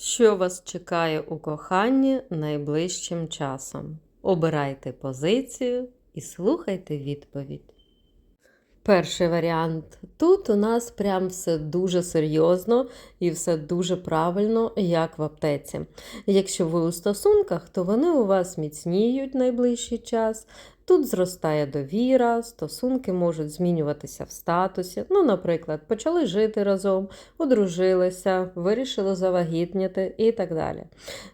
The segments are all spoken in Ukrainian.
Що вас чекає у коханні найближчим часом? Обирайте позицію і слухайте відповідь. Перший варіант. Тут у нас прям все дуже серйозно і все дуже правильно, як в аптеці. Якщо ви у стосунках, то вони у вас міцніють найближчий час. Тут зростає довіра, стосунки можуть змінюватися в статусі. Ну, наприклад, почали жити разом, одружилися, вирішили завагітніти і так далі.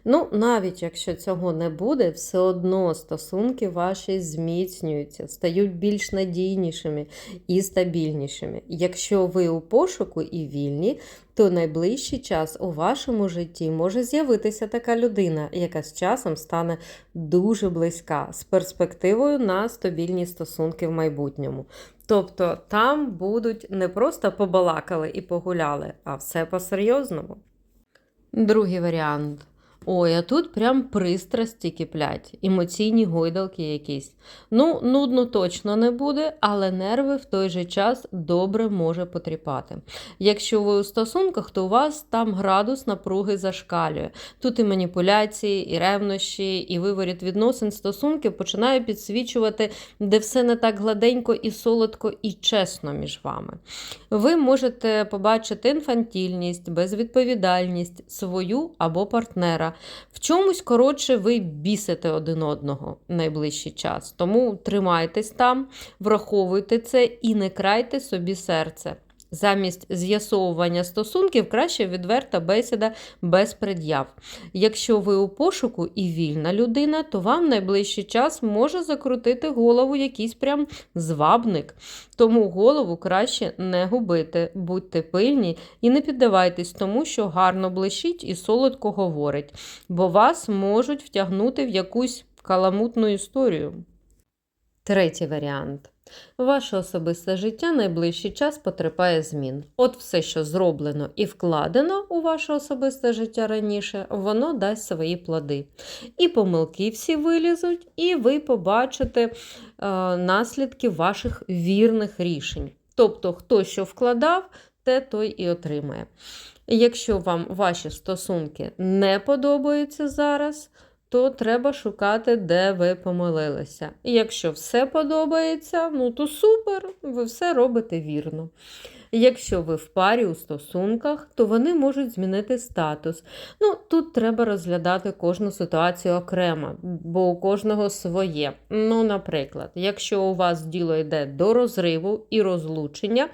Ну, навіть якщо цього не буде, все одно стосунки ваші зміцнюються, стають більш надійнішими і стабільнішими. Якщо ви у пошуку і вільні, то найближчий час у вашому житті може з'явитися така людина, яка з часом стане дуже близька, з перспективою на стабільні стосунки в майбутньому. Тобто там будуть не просто побалакали і погуляли, а все по-серйозному. Другий варіант. Ой, а тут прям пристрасті киплять, емоційні гойдалки якісь. Ну, нудно точно не буде, але нерви в той же час добре може потріпати. Якщо ви у стосунках, то у вас там градус напруги зашкалює. Тут і маніпуляції, і ревнощі, і виворіт відносин стосунки починає підсвічувати, де все не так гладенько і солодко, і чесно між вами. Ви можете побачити інфантільність, безвідповідальність свою або партнера. В чомусь, коротше, ви бісите один одного найближчий час. Тому тримайтесь там, враховуйте це і не крайте собі серце. Замість з'ясовування стосунків краще відверта бесіда без пред'яв. Якщо ви у пошуку і вільна людина, то вам найближчий час може закрутити голову якийсь прям звабник. Тому голову краще не губити, будьте пильні і не піддавайтесь тому, що гарно блищить і солодко говорить, бо вас можуть втягнути в якусь каламутну історію. Третій варіант. Ваше особисте життя найближчий час потерпає змін. От все, що зроблено і вкладено у ваше особисте життя раніше, воно дасть свої плоди. І помилки всі вилізуть, і ви побачите е, наслідки ваших вірних рішень. Тобто, хто що вкладав, те той і отримає. Якщо вам ваші стосунки не подобаються зараз, то треба шукати, де ви помилилися. І якщо все подобається, ну то супер, ви все робите вірно. Якщо ви в парі у стосунках, то вони можуть змінити статус. Ну, тут треба розглядати кожну ситуацію окремо, бо у кожного своє. Ну, наприклад, якщо у вас діло йде до розриву і розлучення,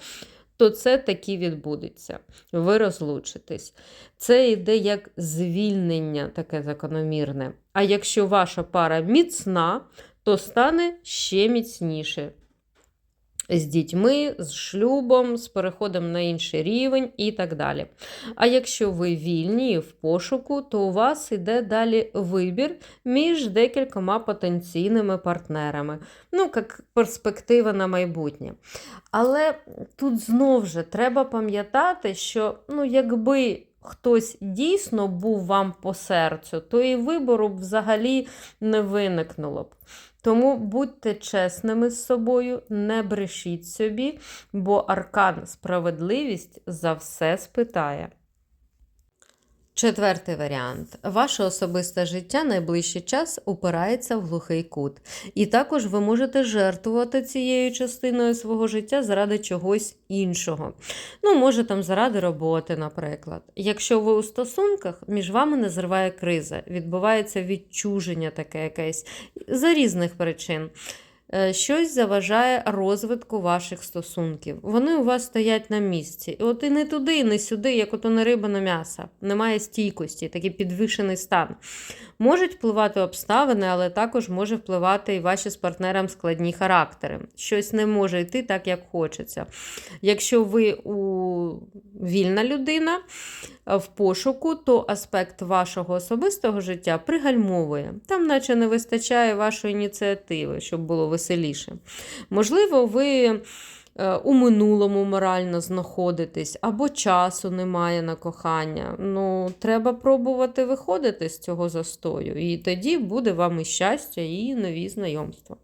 то це таки відбудеться. Ви розлучитесь. Це йде як звільнення, таке закономірне. А якщо ваша пара міцна, то стане ще міцніше. З дітьми, з шлюбом, з переходом на інший рівень і так далі. А якщо ви вільні і в пошуку, то у вас йде далі вибір між декількома потенційними партнерами. Ну, як перспектива на майбутнє. Але тут знову ж треба пам'ятати, що ну, якби хтось дійсно був вам по серцю, то і вибору б взагалі не виникнуло б. Тому будьте чесними з собою, не брешіть собі, бо аркан справедливість за все спитає. Четвертий варіант. Ваше особисте життя найближчий час упирається в глухий кут. І також ви можете жертвувати цією частиною свого життя заради чогось іншого. Ну, може, там заради роботи, наприклад. Якщо ви у стосунках, між вами не зриває криза, відбувається відчуження таке якесь за різних причин. Е, щось заважає розвитку ваших стосунків. Вони у вас стоять на місці. І от і не туди, і не сюди, як ото не риба на м'ясо. Немає стійкості, такий підвищений стан. Можуть впливати обставини, але також може впливати і ваші з партнером складні характери. Щось не може йти так, як хочеться. Якщо ви у... вільна людина в пошуку, то аспект вашого особистого життя пригальмовує. Там, наче не вистачає вашої ініціативи, щоб було веселіше. Можливо, ви. У минулому морально знаходитесь, або часу немає на кохання. Ну, треба пробувати виходити з цього застою. І тоді буде вам і щастя, і нові знайомства.